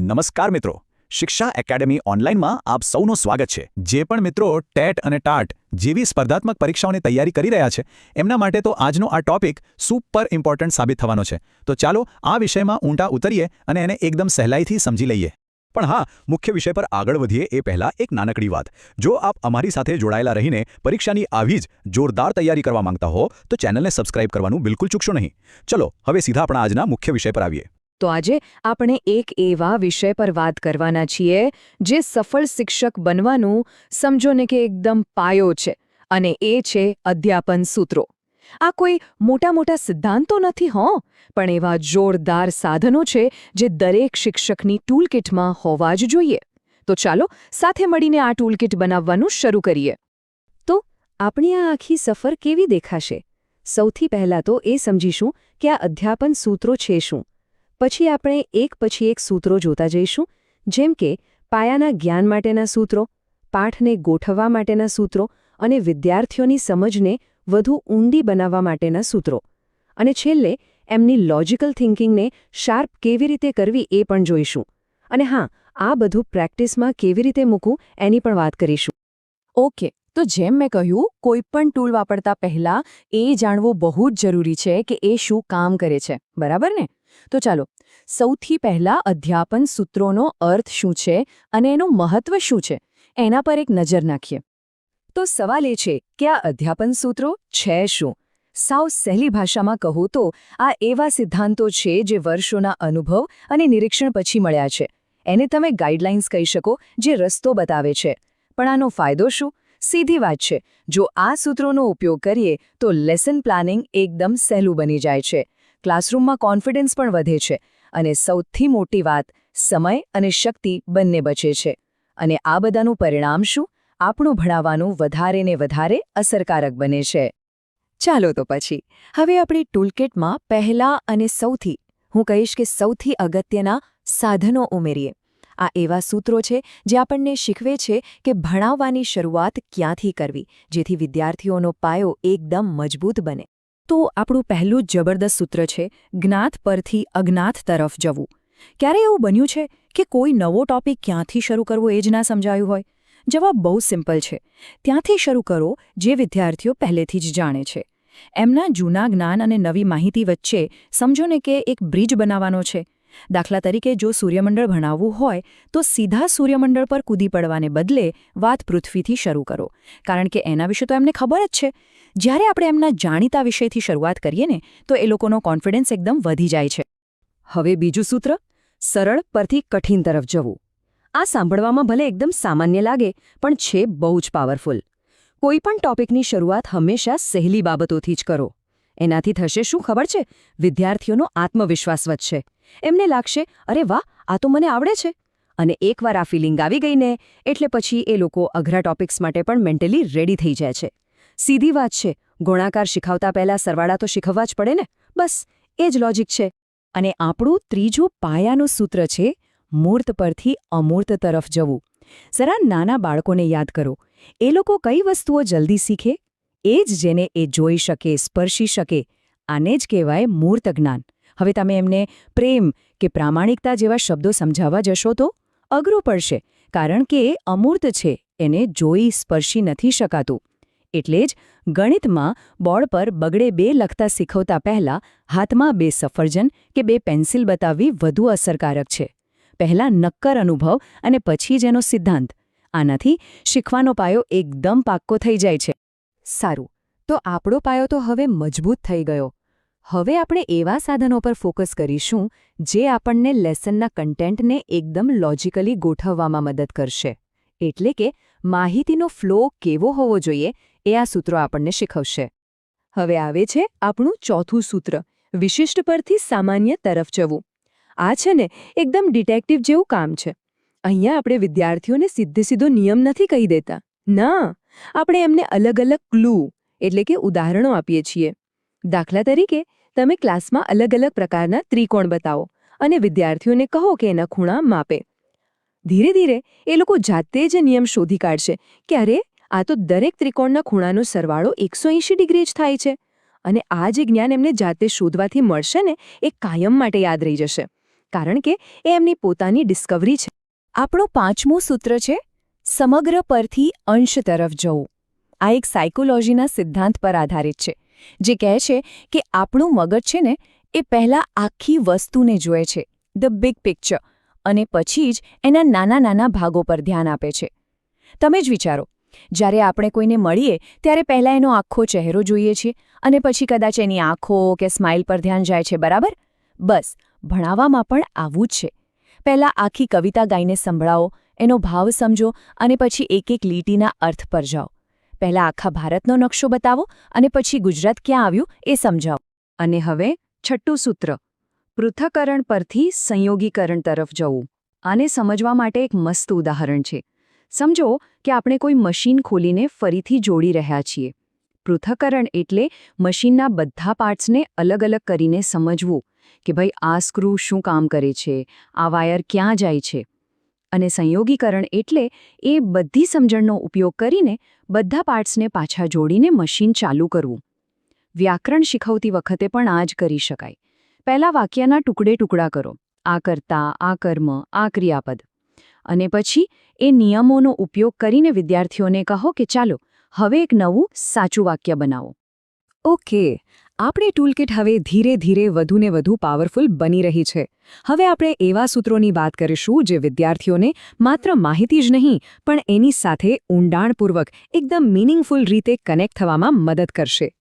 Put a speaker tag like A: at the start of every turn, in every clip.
A: નમસ્કાર મિત્રો. શિક્ષા એકેડેમી ઓનલાઈનમાં આપ સૌનું સ્વાગત છે. જે પણ મિત્રો ટેટ અને ટાટ જેવી સ્પર્ધાત્મક પરીક્ષાઓની તૈયારી કરી રહ્યા છે, એમના માટે તો આજનો આ ટોપિક સુપર ઇમ્પોર્ટન્ટ સાબિત થવાનો છે. તો ચાલો આ વિષયમાં ઊંડા ઉતરીએ અને એને એકદમ સહેલાઈથી સમજી લઈએ. પણ હા, મુખ્ય વિષય પર આગળ વધીએ એ પહેલાં એક નાનકડી વાત. જો આપ અમારી સાથે જોડાયેલા રહીને પરીક્ષાની આવી જ જોરદાર તૈયારી કરવા માંગતા હો, તો ચેનલને સબસ્ક્રાઇબ કરવાનું બિલકુલ ચૂકશો નહીં. ચલો, હવે સીધા આપણા આજના મુખ્ય વિષય પર આવીએ.
B: તો આજે આપણે એક એવા વિષય પર વાત કરવાના છીએ જે સફળ શિક્ષક બનવાનું સમજો ને કે એકદમ પાયો છે અને એ છે અધ્યાપન સૂત્રો. આ કોઈ મોટા મોટા સિદ્ધાંતો નથી, હો, પણ એવા જોરદાર સાધનો છે જે દરેક શિક્ષકની ટૂલકિટમાં હોવા જ જોઈએ. તો ચાલો સાથે મળીને આ ટૂલકિટ બનાવવાનું શરૂ કરીએ. તો આપણી આ આખી સફર કેવી દેખાશે? સૌથી પહેલાં તો એ સમજીશું કે આ અધ્યાપન સૂત્રો છે શું. પછી આપણે એક પછી એક સૂત્રો જોતા જઈશું, જેમ કે પાયાના જ્ઞાન માટેના સૂત્રો, પાઠને ગોઠવવા માટેના સૂત્રો અને વિદ્યાર્થીઓની સમજને વધુ ઊંડી બનાવવા માટેના સૂત્રો. અને છેલ્લે એમની લોજિકલ થિંકિંગને શાર્પ કેવી રીતે કરવી એ પણ જોઈશું. અને હા, આ બધું પ્રેક્ટિસમાં કેવી રીતે મૂકવું એની પણ વાત કરીશું. ઓકે, તો જેમ મેં કહ્યું કોઈપણ ટૂલ વાપરતા પહેલાં એ જાણવું બહુ જ જરૂરી છે કે એ શું કામ કરે છે. બરાબર ને? તો ચાલો, સૌથી પહેલા અધ્યાપન સૂત્રોનો અર્થ શું છે અને એનું મહત્વ શું છે? એના પર એક નજર નાખીએ. તો સવાલ એ છે કે આ અધ્યાપન સૂત્રો છે શું? સાવ સહેલી ભાષામાં કહું તો, આ એવા સિદ્ધાંતો છે જે વર્ષોના અનુભવ અને નિરીક્ષણ પછી મળ્યા છે. એને તમે ગાઈડલાઇન્સ કહી શકો જે રસ્તો બતાવે છે. પણ આનો ફાયદો શું? સીધી વાત છે, જો આ સૂત્રોનો ઉપયોગ કરીએ તો લેસન પ્લાનિંગ એકદમ સહેલું બની જાય છે. ક્લાસરૂમમાં કોન્ફિડન્સ પણ વધે છે અને સૌથી મોટી વાત સમય અને શક્તિ બંને બચે છે. અને આ બધાનું પરિણામ શું? આપણું ભણાવવાનું વધારે ને વધારે અસરકારક બને છે. ચાલો તો પછી, હવે આપણી ટૂલકેટમાં પહેલા અને સૌથી, હું કહીશ કે સૌથી અગત્યના સાધનો ઉમેરીએ. આ એવા સૂત્રો છે જે આપણને શીખવે છે કે ભણાવવાની શરૂઆત ક્યાંથી કરવી, જેથી વિદ્યાર્થીઓનો પાયો એકદમ મજબૂત બને. તો આપણું પહેલું જબરદસ્ત સૂત્ર છે, જ્ઞાત પરથી અજ્ઞાત તરફ જવું. ક્યારે એવું બન્યું છે કે કોઈ નવો ટોપિક ક્યાંથી શરૂ કરવો એ જ ના સમજાયું હોય? જવાબ બહુ સિમ્પલ છે. ત્યાંથી શરૂ કરો જે વિદ્યાર્થીઓ પહેલેથી જ જાણે છે. એમના જૂના જ્ઞાન અને નવી માહિતી વચ્ચે સમજો ને કે એક બ્રિજ બનાવવાનો છે. દાખલા તરીકે જો સૂર્યમંડળ ભણાવવું હોય, તો સીધા સૂર્યમંડળ પર કૂદી પડવાને બદલે વાત પૃથ્વીથી શરૂ કરો. કારણ કે એના વિશે તો એમને ખબર જ છે. જ્યારે આપણે એમના જાણીતા વિષયથી શરૂઆત કરીએ ને, તો એ લોકોનો કોન્ફિડન્સ એકદમ વધી જાય છે. હવે બીજું સૂત્ર, સરળ પરથી કઠિન તરફ જવું. આ સાંભળવામાં ભલે એકદમ સામાન્ય લાગે, પણ છે બહુ જ પાવરફુલ કોઈપણ ટોપિકની શરૂઆત હંમેશા સહેલી બાબતોથી જ કરો. એનાથી થશે શું ખબર છે? વિદ્યાર્થીઓનો આત્મવિશ્વાસ વધશે. એમને લાગશે, અરે વાહ, આ તો મને આવડે છે. અને એકવાર આ ફિલિંગ આવી ગઈને, એટલે પછી એ લોકો અઘરા ટોપિક્સ માટે પણ મેન્ટલી રેડી થઈ જાય છે. સીધી વાત છે, ગુણાકાર શીખવતા પહેલા સરવાળા તો શીખવવા જ પડે ને? બસ, એ જ લોજિક છે. અને આપણું ત્રીજું પાયાનું સૂત્ર છે, મૂર્ત પરથી અમૂર્ત તરફ જવું. જરા નાના બાળકોને યાદ કરો, એ લોકો કઈ વસ્તુઓ જલ્દી શીખે? એ જ જેને એ જોઈ શકે, સ્પર્શી શકે, આને જ કહેવાય મૂર્ત જ્ઞાન. હવે તમે એમને પ્રેમ કે પ્રામાણિકતા જેવા શબ્દો સમજાવવા જશો તો અઘરું પડશે, કારણ કે એ અમૂર્ત છે, એને જોઈ સ્પર્શી નથી શકાતું. એટલે જ ગણિતમાં બોર્ડ પર બગડે બે લખતા શીખવતા પહેલા હાથમાં બે સફરજન કે બે પેન્સિલ બતાવવી વધુ અસરકારક છે. પહેલા નક્કર અનુભવ અને પછી જ એનો સિદ્ધાંત. આનાથી શીખવાનો પાયો એકદમ પાક્કો થઈ જાય છે. સારું, તો આપણો પાયો તો હવે મજબૂત થઈ ગયો. હવે આપણે એવા સાધનો પર ફોકસ કરીશું જે આપણને લેસનના કન્ટેન્ટને એકદમ લોજિકલી ગોઠવવામાં મદદ કરશે. એટલે કે માહિતીનો ફ્લો કેવો હોવો જોઈએ એ આ સૂત્રો આપણને શીખવશે. હવે આવે છે આપણું ચોથું સૂત્ર, વિશિષ્ટ પરથી સામાન્ય તરફ જવું. આ છે ને એકદમ ડિટેક્ટિવ જેવું કામ છે. અહીંયા આપણે વિદ્યાર્થીઓને સીધે સીધો નિયમ નથી કહી દેતા. ના, આપણે એમને અલગ અલગ ક્લુ એટલે કે ઉદાહરણો આપીએ છીએ. દાખલા તરીકે, તમે ક્લાસમાં અલગ અલગ પ્રકારના ત્રિકોણ બતાવો અને વિદ્યાર્થીઓને કહો કે એના ખૂણા માપે. ધીરે ધીરે એ લોકો જાતે જ નિયમ શોધી કાઢશે કે અરે આ તો દરેક ત્રિકોણના ખૂણાનો સરવાળો એકસો ડિગ્રી જ થાય છે. અને આ જે જ્ઞાન એમને જાતે શોધવાથી મળશે ને, એ કાયમ માટે યાદ રહી જશે. કારણ કે એ એમની પોતાની ડિસ્કવરી છે. આપણો પાંચમું સૂત્ર છે, સમગ્ર પરથી અંશ તરફ જવું. આ એક સાયકોલોજીના સિદ્ધાંત પર આધારિત છે, જે કહે છે કે આપણું મગજ છે ને, એ પહેલાં આખી વસ્તુને જુએ છે ધ બિગ પિક્ચર અને પછી જ એના નાના નાના ભાગો પર ધ્યાન આપે છે. તમે જ વિચારો જ્યારે આપણે કોઈને મળીએ, ત્યારે પહેલાં એનો આખો ચહેરો જોઈએ છીએ અને પછી કદાચ એની આંખો કે સ્માઇલ પર ધ્યાન જાય છે, બરાબર? બસ, ભણાવવામાં પણ આવું જ છે. પહેલાં આખી કવિતા ગાઈને સંભળાવો, એનો ભાવ સમજો અને પછી એક એક લીટીના અર્થ પર જાઓ. પહેલાં આખા ભારતનો નકશો બતાવો અને પછી ગુજરાત ક્યાં આવ્યું એ સમજાવો. અને હવે છઠ્ઠું સૂત્ર. પૃથ્થકરણ પરથી સંયોગીકરણ તરફ જવું. આને સમજવા માટે એક મસ્ત ઉદાહરણ છે. સમજો કે આપણે કોઈ મશીન ખોલીને ફરીથી જોડી રહ્યા છીએ. પૃથ્થકરણ એટલે મશીનના બધા પાર્ટ્સને અલગ અલગ કરીને સમજવું કે ભાઈ આ સ્ક્રૂ શું કામ કરે છે, આ વાયર ક્યાં જાય છે. અને સંયોગીકરણ એટલે એ બધી સમજણનો ઉપયોગ કરીને બધા પાર્ટ્સને પાછા જોડીને મશીન ચાલુ કરવું. વ્યાકરણ શીખવતી વખતે પણ આ જ કરી શકાય. પહેલા વાક્યના ટુકડે ટુકડા કરો. આ કરતા, આ કર્મ, આ ક્રિયાપદ. અને પછી એ નિયમોનો ઉપયોગ કરીને વિદ્યાર્થીઓને કહો કે ચાલો, હવે એક નવું, સાચું વાક્ય બનાવો. ઓકે, આપણે ટૂલકિટ હવે ધીરે ધીરે વધુને વધુ પાવરફુલ બની રહી છે. હવે આપણે એવા સૂત્રોની વાત કરીશું જે વિદ્યાર્થીઓને માત્ર માહિતી જ નહીં, પણ એની સાથે ઊંડાણપૂર્વક, એકદમ મિનિંગફુલ રીતે કનેક્ટ થવામાં મદદ કરશે.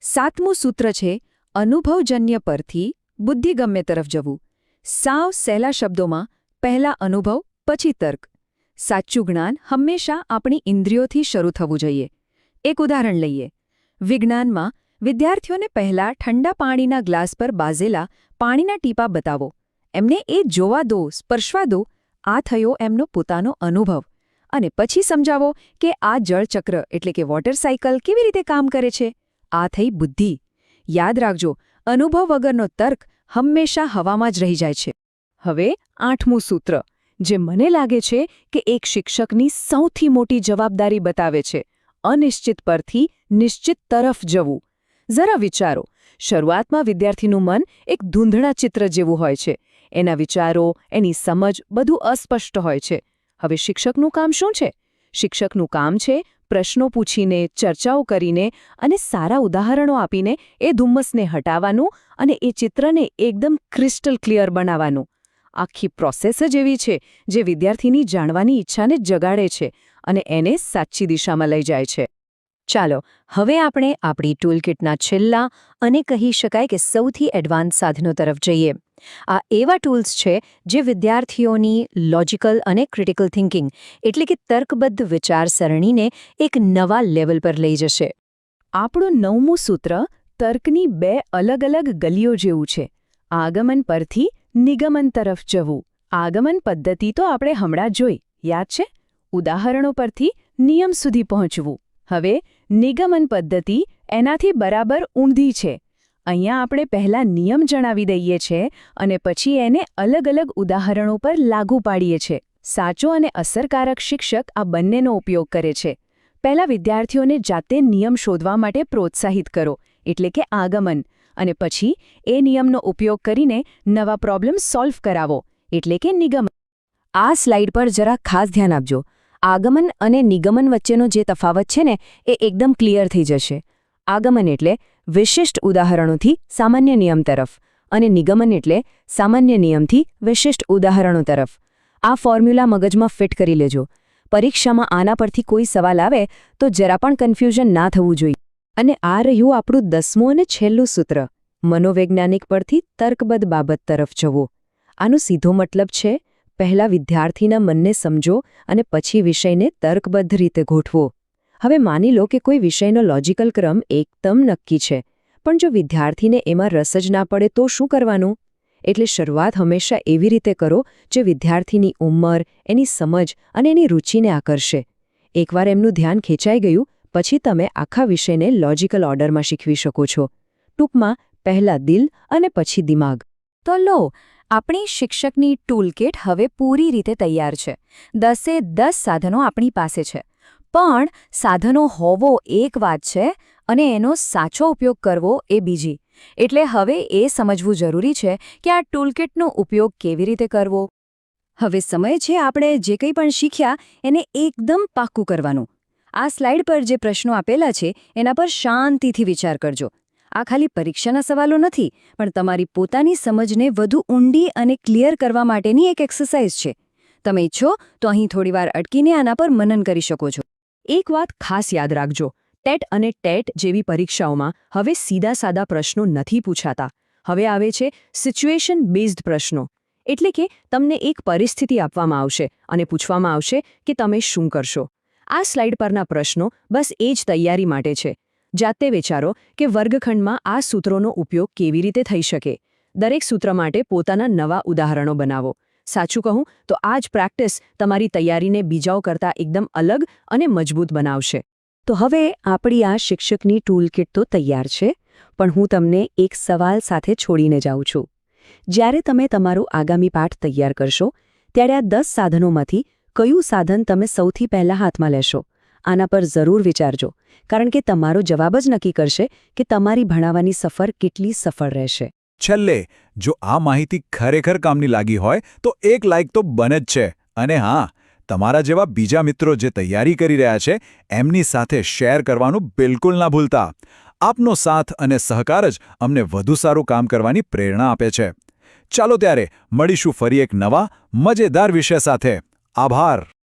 B: સાતમું સૂત્ર છે, અનુભવજન્ય પરથી બુદ્ધિગમ્ય તરફ જવું. સાવ સહેલા શબ્દોમાં, પહેલા અનુભવ પછી તર્ક. સાચું જ્ઞાન હંમેશા આપણી ઇન્દ્રિયોથી શરૂ થવું જોઈએ. એક ઉદાહરણ લઈએ. વિજ્ઞાનમાં વિદ્યાર્થીઓને પહેલા ઠંડા પાણીના ગ્લાસ પર બાઝેલા પાણીના ટીપા બતાવો. એમને એ જોવા દો, સ્પર્શવા દો, આ થયો એમનો પોતાનો અનુભવ. અને પછી સમજાવો કે આ જળચક્ર એટલે કે વોટર સાયકલ કેવી રીતે કામ કરે છે? આ થઈ બુદ્ધિ. યાદ રાખજો, અનુભવ વગરનો તર્ક હંમેશા હવામાં જ રહી જાય છે. હવે આઠમું સૂત્ર. જે મને લાગે છે કે એક શિક્ષકની સૌથી મોટી જવાબદારી બતાવે છે, અનિશ્ચિત પરથી નિશ્ચિત તરફ જવું. જરા વિચારો, શરૂઆતમાં વિદ્યાર્થીનું મન એક ધૂંધળા ચિત્ર જેવું હોય છે. એના વિચારો, એની સમજ બધું અસ્પષ્ટ હોય છે. હવે શિક્ષકનું કામ શું છે? શિક્ષકનું કામ છે પ્રશ્નો પૂછીને, ચર્ચાઓ કરીને અને સારા ઉદાહરણો આપીને એ ધુમ્મસને હટાવવાનું અને એ ચિત્રને એકદમ ક્રિસ્ટલ ક્લિયર બનાવવાનું. આખી પ્રોસેસ જ એવી છે જે વિદ્યાર્થીની જાણવાની ઈચ્છાને જગાડે છે અને એને સાચી દિશામાં લઈ જાય છે. ચાલો, હવે આપણે આપણી ટૂલકિટના છેલ્લા અને કહી શકાય કે સૌથી એડવાન્સ સાધનો તરફ જઈએ. આ એવા ટૂલ્સ છે જે વિદ્યાર્થીઓની લોજિકલ અને ક્રિટિકલ થિંકિંગ, એટલે કે તર્કબદ્ધ વિચારસરણીને એક નવા લેવલ પર લઈ જશે. આપણું નવમું સૂત્ર તર્કની બે અલગ અલગ ગલીઓ જેવું છે. આગમન પરથી નિગમન તરફ જવું. આગમન પદ્ધતિ તો આપણે હમણાં જોઈ. યાદ છે? ઉદાહરણો પરથી નિયમ સુધી પહોંચવું. હવે, નિગમન પદ્ધતિ એનાથી બરાબર ઊંધી છે. અહીંયા આપણે પહેલા નિયમ જણાવી દઈએ છીએ અને પછી એને અલગ અલગ ઉદાહરણો પર લાગુ પાડીએ છીએ. સાચો અને અસરકારક શિક્ષક આ બંનેનો ઉપયોગ કરે છે. પહેલા વિદ્યાર્થીઓને જાતે નિયમ શોધવા માટે પ્રોત્સાહિત કરો, એટલે કે આગમન. અને પછી એ નિયમનો ઉપયોગ કરીને નવા પ્રોબ્લેમ સોલ્વ કરાવો. એટલે કે નિગમન આ સ્લાઇડ પર જરા ખાસ ધ્યાન આપજો. આગમન અને નિગમન વચ્ચેનો જે તફાવત છે ને, એ એકદમ ક્લિયર થઈ જશે. આગમન એટલે વિશિષ્ટ ઉદાહરણોથી સામાન્ય નિયમ તરફ અને નિગમન એટલે સામાન્ય નિયમથી વિશિષ્ટ ઉદાહરણો તરફ. આ ફોર્મ્યુલા મગજમાં ફિટ કરી લેજો. પરીક્ષામાં આના પરથી કોઈ સવાલ આવે તો જરા પણ કન્ફ્યુઝન ના થવું જોઈએ. અને આ રહ્યું આપણું દસમું અને છેલ્લું સૂત્ર. મનોવૈજ્ઞાનિક પરથી તર્કબદ્ધ બાબત તરફ જવું. આનો સીધો મતલબ છે, પહેલા વિદ્યાર્થીના મનને સમજો અને પછી વિષયને તર્કબદ્ધ રીતે ગોઠવો. હવે માની લો કે કોઈ વિષયનો લોજિકલ ક્રમ એકદમ નક્કી છે, પણ જો વિદ્યાર્થીને એમાં રસ જ ના પડે તો શું કરવાનું? એટલે શરૂઆત હંમેશા એવી રીતે કરો, જે વિદ્યાર્થીની ઉંમર, એની સમજ અને એની રુચિને આકર્ષે. એકવાર એમનું ધ્યાન ખેંચાઈ ગયું પછી તમે આખા વિષયને લોજિકલ ઓર્ડરમાં શીખવી શકો છો. ટૂંકમાં, પહેલા દિલ અને પછી દિમાગ. તો લો, આપણી શિક્ષકની ટૂલકેટ હવે પૂરી રીતે તૈયાર છે. દસે દસ સાધનો આપણી પાસે છે. પણ સાધનો હોવો એક વાત છે અને એનો સાચો ઉપયોગ કરવો એ બીજી. એટલે હવે એ સમજવું જરૂરી છે કે આ ટૂલકેટનો ઉપયોગ કેવી રીતે કરવો.
C: હવે સમય છે આપણે જે કંઈ પણ શીખ્યા એને એકદમ પાક્કું કરવાનું. આ સ્લાઇડ પર જે પ્રશ્નો આપેલા છે, એના પર શાંતિથી વિચાર કરજો. આ ખાલી પરીક્ષાના સવાલો નથી, પણ તમારી પોતાની સમજને વધુ ઊંડી અને ક્લિયર કરવા માટેની એક એક્સરસાઇઝ છે. તમે ઈચ્છો તો અહીં થોડીવાર અટકીને આના પર મનન કરી શકો છો.
B: એક વાત ખાસ યાદ રાખજો. ટેટ અને ટેટ જેવી પરીક્ષાઓમાં હવે સીધા સાદા પ્રશ્નો નથી પૂછાતા. હવે આવે છે સિચ્યુએશન બેઝડ પ્રશ્નો. એટલે કે તમને એક પરિસ્થિતિ આપવામાં આવશે અને પૂછવામાં આવશે કે તમે શું કરશો. આ સ્લાઇડ પરના પ્રશ્નો બસ એ જ તૈયારી માટે છે. જાતે વિચારો કે વર્ગખંડમાં આ સૂત્રોનો ઉપયોગ કેવી રીતે થઈ શકે. દરેક સૂત્ર માટે પોતાના નવા ઉદાહરણો બનાવો. સાચું કહું તો આ જ પ્રેક્ટિસ તમારી તૈયારીને બીજાઓ કરતાં એકદમ અલગ અને મજબૂત બનાવશે.
C: તો હવે આપણી આ શિક્ષકની ટૂલકિટ તો તૈયાર છે, પણ હું તમને એક સવાલ સાથે છોડીને જાઉં છું. જ્યારે તમે તમારું આગામી પાઠ તૈયાર કરશો, ત્યારે આ દસ સાધનોમાંથી કયું સાધન તમે સૌથી પહેલા હાથમાં લેશો? આના પર જરૂર વિચારજો, કારણ કે તમારો જવાબ જ નક્કી કરશે કે તમારી ભણાવવાની સફર કેટલી સફળ રહેશે.
A: છેલ્લે, જો આ માહિતી ખરેખર કામની લાગી હોય, તો એક લાઇક તો બને જ છે. અને હા, તમારા જેવા બીજા મિત્રો જે તૈયારી કરી રહ્યા છે, એમની સાથે શેર કરવાનું બિલકુલ ના ભૂલતા. આપનો સાથ અને સહકાર જ અમને વધુ સારું કામ કરવાની પ્રેરણા આપે છે. ચાલો ત્યારે મળીશું ફરી એક નવા, મજેદાર વિષય સાથે. આભાર.